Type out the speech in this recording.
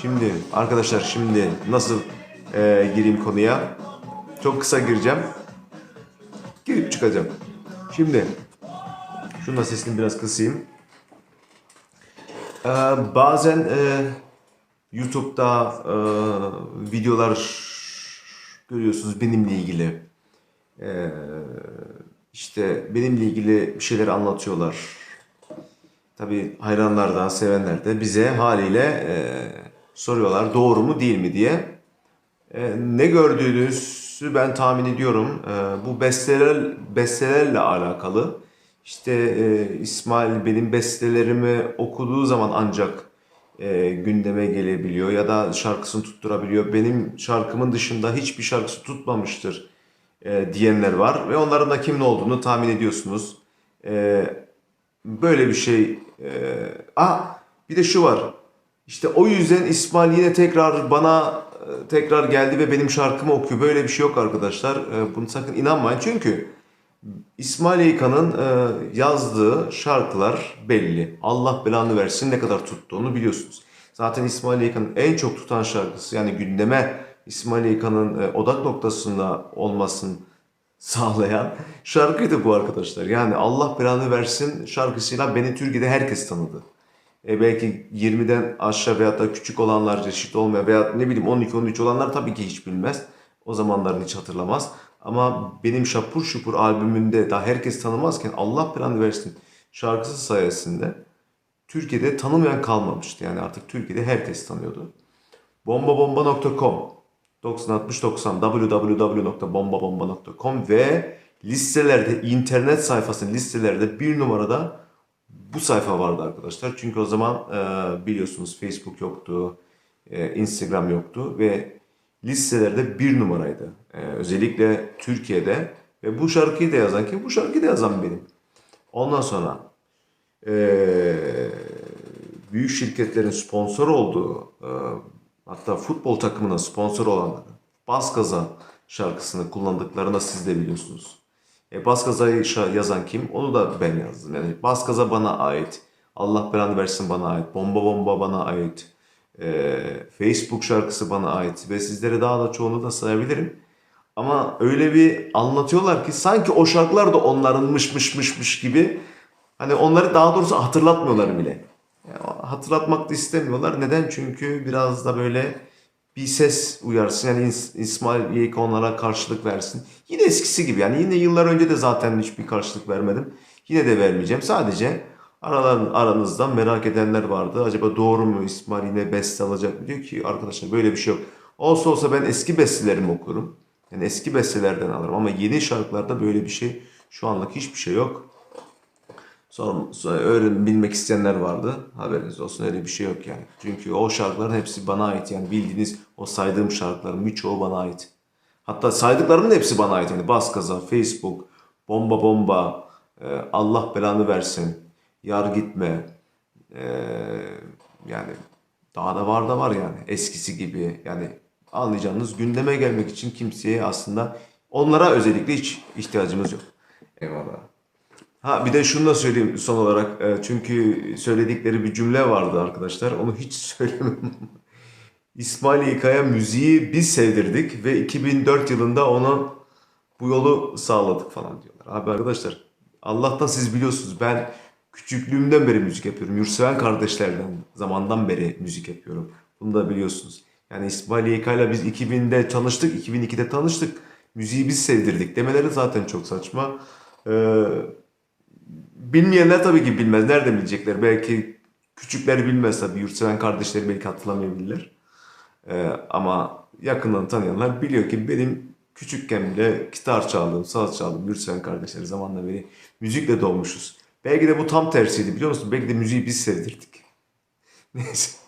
Şimdi arkadaşlar şimdi nasıl e, gireyim konuya? Çok kısa gireceğim. Girip çıkacağım. Şimdi şunun da sesini biraz kısayım. Ee, bazen e, YouTube'da e, videolar görüyorsunuz benimle ilgili. Ee, işte benimle ilgili bir şeyler anlatıyorlar. Tabii hayranlar da sevenler de bize haliyle e, soruyorlar doğru mu değil mi diye. E, ne gördüğünüzü ben tahmin ediyorum. E, bu besteler bestelerle alakalı. İşte e, İsmail benim bestelerimi okuduğu zaman ancak e, gündeme gelebiliyor ya da şarkısını tutturabiliyor. Benim şarkımın dışında hiçbir şarkısı tutmamıştır e, diyenler var ve onların da kimin olduğunu tahmin ediyorsunuz. E, böyle bir şey. E, ah bir de şu var. İşte o yüzden İsmail yine tekrar bana e, tekrar geldi ve benim şarkımı okuyor. Böyle bir şey yok arkadaşlar. E, bunu sakın inanmayın. Çünkü İsmail Yıkan'ın e, yazdığı şarkılar belli. Allah belanı versin ne kadar tuttuğunu biliyorsunuz. Zaten İsmail Yıkan'ın en çok tutan şarkısı yani gündeme İsmail Yıkan'ın e, odak noktasında olmasını sağlayan şarkıydı bu arkadaşlar. Yani Allah belanı versin şarkısıyla beni Türkiye'de herkes tanıdı. E belki 20'den aşağı veyahut da küçük olanlar, reşit olmayan veya ne bileyim 12-13 olanlar tabii ki hiç bilmez. O zamanlarını hiç hatırlamaz. Ama benim Şapur Şupur albümünde daha herkes tanımazken Allah belanı versin şarkısı sayesinde Türkiye'de tanımayan kalmamıştı. Yani artık Türkiye'de herkes tanıyordu. Bombabomba.com 906090 www.bombabomba.com ve listelerde internet sayfasının listelerde bir numarada bu sayfa vardı arkadaşlar. Çünkü o zaman e, biliyorsunuz Facebook yoktu, e, Instagram yoktu ve listelerde bir numaraydı. E, özellikle Türkiye'de ve bu şarkıyı da yazan kim? Bu şarkıyı da yazan benim. Ondan sonra büyük şirketlerin sponsor olduğu hatta futbol takımına sponsor olanların Bas Gaza şarkısını kullandıklarını siz de biliyorsunuz. E, Bas Gaza'yı şa- yazan kim? Onu da ben yazdım. Yani Bas Gaza bana ait. Allah belanı versin bana ait. Bomba Bomba bana ait. E, Facebook şarkısı bana ait. Ve sizlere daha da çoğunu da sayabilirim. Ama öyle bir anlatıyorlar ki sanki o şarkılar da onlarınmışmışmışmış gibi. Hani onları daha doğrusu hatırlatmıyorlar bile. Yani hatırlatmak da istemiyorlar. Neden? Çünkü biraz da böyle bir ses uyarsın. Yani İs- İsmail Yek onlara karşılık versin. Yine eskisi gibi yani yine yıllar önce de zaten hiçbir karşılık vermedim. Yine de vermeyeceğim. Sadece aralar, aranızda merak edenler vardı. Acaba doğru mu İsmail yine beste alacak mı? Diyor ki arkadaşlar böyle bir şey yok. Olsa olsa ben eski bestelerimi okurum. Yani eski bestelerden alırım ama yeni şarkılarda böyle bir şey şu anlık hiçbir şey yok. Sonra, sonra öğren bilmek isteyenler vardı. Haberiniz olsun öyle bir şey yok yani. Çünkü o şarkıların hepsi bana ait yani bildiğiniz o saydığım şarkıların birçoğu bana ait. Hatta saydıklarımın hepsi bana ait yani Bas Gaza, Facebook, Bomba Bomba, e, Allah belanı versin, Yar Gitme, e, yani daha da var da var yani eskisi gibi yani anlayacağınız gündeme gelmek için kimseye aslında onlara özellikle hiç ihtiyacımız yok. Eyvallah. Ha bir de şunu da söyleyeyim son olarak. E, Çünkü söyledikleri bir cümle vardı arkadaşlar. Onu hiç söylemem. İsmail Yıkaya müziği biz sevdirdik ve 2004 yılında ona bu yolu sağladık falan diyorlar. Abi arkadaşlar Allah'tan siz biliyorsunuz ben küçüklüğümden beri müzik yapıyorum. Yurtseven kardeşlerden zamandan beri müzik yapıyorum. Bunu da biliyorsunuz. Yani İsmail Yıkaya'yla biz 2000'de tanıştık, 2002'de tanıştık. Müziği biz sevdirdik demeleri zaten çok saçma. Ee, Bilmeyenler tabii ki bilmez. Nereden bilecekler? Belki küçükler bilmez tabii. Yurtseven kardeşleri belki hatırlamayabilirler. Ee, ama yakından tanıyanlar biliyor ki benim küçükken bile gitar çaldım, saz çaldım. Yurtseven kardeşleri zamanla beri müzikle doğmuşuz. Belki de bu tam tersiydi biliyor musun? Belki de müziği biz sevdirdik. Neyse.